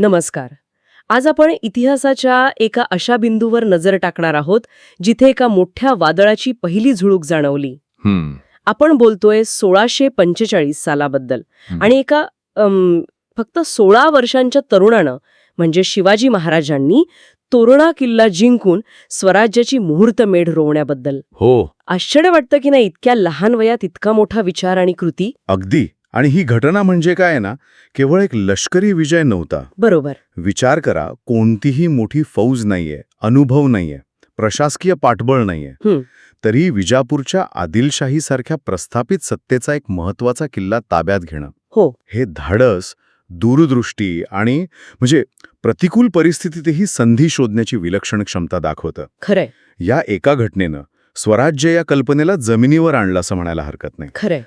नमस्कार. आज आपण इतिहासाच्या एका अशा बिंदूवर नजर टाकणार आहोत जिथे एका मोठ्या वादळाची पहिली झुळूक जाणवली. आपण बोलतोय सोळाशे पंचेचाळीस सालाबद्दल. आणि एका अम, फक्त सोळा वर्षांच्या तरुणानं म्हणजे शिवाजी महाराजांनी तोरणा किल्ला जिंकून स्वराज्याची मुहूर्तमेढ रोवण्याबद्दल. हो. आश्चर्य वाटतं की नाही इतक्या लहान वयात इतका मोठा विचार आणि कृती? अगदी. आणि ही घटना म्हणजे काय ना केवळ एक लष्करी विजय नव्हता. बरोबर. विचार करा कोणतीही मोठी फौज नाहीये अनुभव नाहीये प्रशासकीय पाठबळ नाहीये. तरी विजापूरच्या आदिलशाहीसारख्या प्रस्थापित सत्तेचा एक महत्त्वाचा किल्ला ताब्यात घेणं. हो. हे धाडस दूरदृष्टी आणि म्हणजे प्रतिकूल परिस्थितीतही संधी शोधण्याची विलक्षण क्षमता दाखवतं. खरंय. या एका घटनेनं स्वराज्य या कल्पनेला जमिनीवर आणलं असं म्हणायला हरकत नाही. खरंय.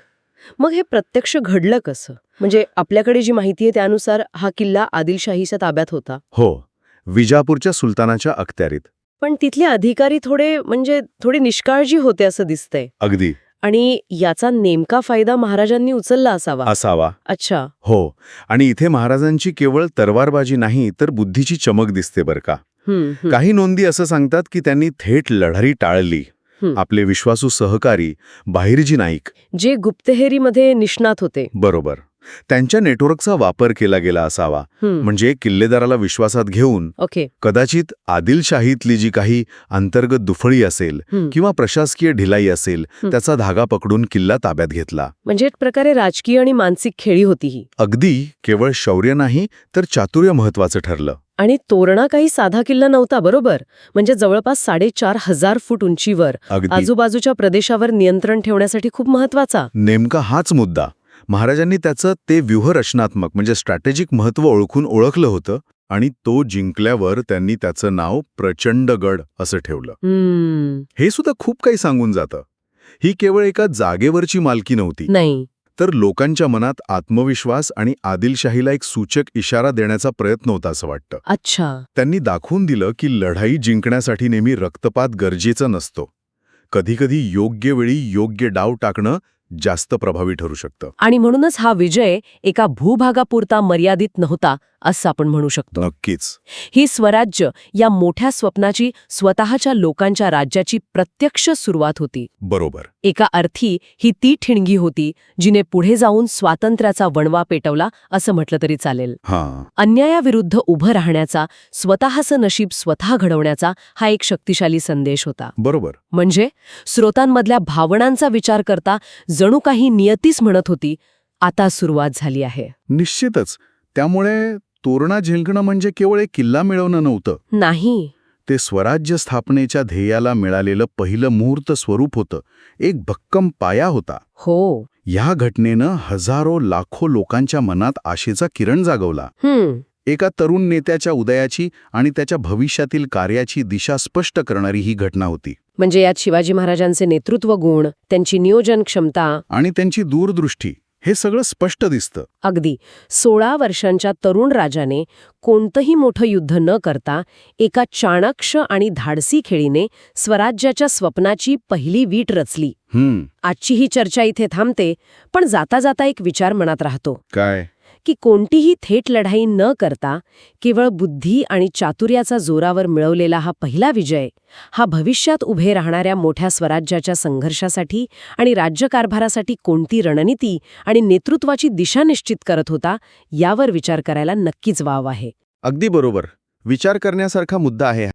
मग हे प्रत्यक्ष घडलं कसं? म्हणजे आपल्याकडे जी माहिती आहे त्यानुसार हा किल्ला आदिलशाहीच्या ताब्यात होता? हो विजापूरच्या सुलतानाच्या अखत्यारीत. पण तिथले अधिकारी थोडे म्हणजे थोडे निष्काळजी होते असं दिसतंय. अगदी. आणि याचा नेमका फायदा महाराजांनी उचलला असावा? असावा. अच्छा. हो आणि इथे महाराजांची केवळ तरवारबाजी नाही तर बुद्धीची चमक दिसते बरं का. काही नोंदी असं सांगतात की त्यांनी थेट लढाई टाळली. आपले विश्वासू सहकारी बाहिरजी नाईक. जे गुप्तहेरीमध्ये निष्णात होते. बरोबर. त्यांच्या नेटवर्कचा वापर केला गेला असावा. म्हणजे किल्लेदाराला विश्वासात घेऊन ओके. कदाचित आदिलशाहीतली जी काही अंतर्गत दुफळी असेल. किंवा प्रशासकीय ढिलाई असेल. त्याचा धागा पकडून किल्ला ताब्यात घेतला. म्हणजे एक प्रकारे राजकीय आणि मानसिक खेळी होती ही. अगदी केवळ शौर्य नाही तर चातुर्य महत्वाचं ठरलं. आणि तोरणा काही साधा किल्ला नव्हता बरोबर? म्हणजे जवळपास साडेचार हजार फूट उंचीवर. आजूबाजूच्या प्रदेशावर नियंत्रण ठेवण्यासाठी खूप महत्त्वाचा नेमका हाच मुद्दा. महाराजांनी त्याचं ते व्यूहरचनात्मक म्हणजे स्ट्रॅटेजिक महत्त्व ओळखून ओळखलं होतं आणि तो जिंकल्यावर त्यांनी त्याचं नाव प्रचंडगड असं ठेवलं. हे सुद्धा खूप काही सांगून जातं. ही केवळ एका जागेवरची मालकी नव्हती. नाही. तर लोकांच्या मनात आत्मविश्वास आणि आदिलशाहीला एक सूचक इशारा देण्याचा प्रयत्न होता असं वाटतं. अच्छा. त्यांनी दाखवून दिलं की लढाई जिंकण्यासाठी नेहमी रक्तपात गरजेचं नसतो. कधीकधी योग्य वेळी योग्य डाव टाकणं जास्त प्रभावी ठरू शकतं. आणि म्हणूनच हा विजय एका भूभागापुरता मर्यादित नव्हता असं आपण म्हणू शकतो. नक्कीच. ही स्वराज्य या मोठ्या स्वप्नाची स्वतःच्या लोकांच्या राज्याची प्रत्यक्ष सुरुवात होती. बरोबर. एका अर्थी ही ती ठिणगी होती जिने पुढे जाऊन स्वातंत्र्याचा वणवा पेटवला असं म्हटलं तरी चालेल. हां. अन्यायाविरुद्ध उभं राहण्याचा स्वतःचं नशीब स्वतः घडवण्याचा हा एक शक्तिशाली संदेश होता. बरोबर. म्हणजे स्रोतांमधल्या भावनांचा विचार करता जणू काही नियतीच म्हणत होती आता सुरुवात झाली आहे. निश्चितच. त्यामुळे तोरणा जिंकणं म्हणजे केवळ एक किल्ला मिळवणं नव्हतं. नाही. ते स्वराज्य स्थापनेच्या ध्येयाला मिळालेलं पहिलं मुहूर्त स्वरूप होतं. एक भक्कम पाया होता. हो. या घटनेनं हजारो लाखो लोकांच्या मनात आशेचा किरण जागवला. एका तरुण नेत्याच्या उदयाची आणि त्याच्या भविष्यातील कार्याची दिशा स्पष्ट करणारी ही घटना होती. म्हणजे यात शिवाजी महाराजांचे नेतृत्व गुण त्यांची नियोजन क्षमता आणि त्यांची दूरदृष्टी. हे सगळं स्पष्ट दिसतं. अगदी. सोळा वर्षांच्या तरुण राजाने कोणतंही मोठं युद्ध न करता एका चाणाक्ष आणि धाडसी खेळीने स्वराज्याच्या स्वप्नाची पहिली वीट रचली. आजची ही चर्चा इथे थांबते पण जाता जाता एक विचार मनात राहतो. काय? की कोणतीही थेट लढाई न करता केवळ बुद्धी आणि चातुर्याचा जोरावर मिळवलेला हा पहिला विजय हा भविष्यात उभे राहणाऱ्या मोठ्या स्वराज्याच्या संघर्षासाठी आणि राज्यकारभारासाठी कोणती रणनीती आणि नेतृत्वाची दिशा निश्चित करत होता यावर विचार करायला नक्कीच वाव आहे. अगदी बरोबर. विचार करण्यासारखा मुद्दा आहे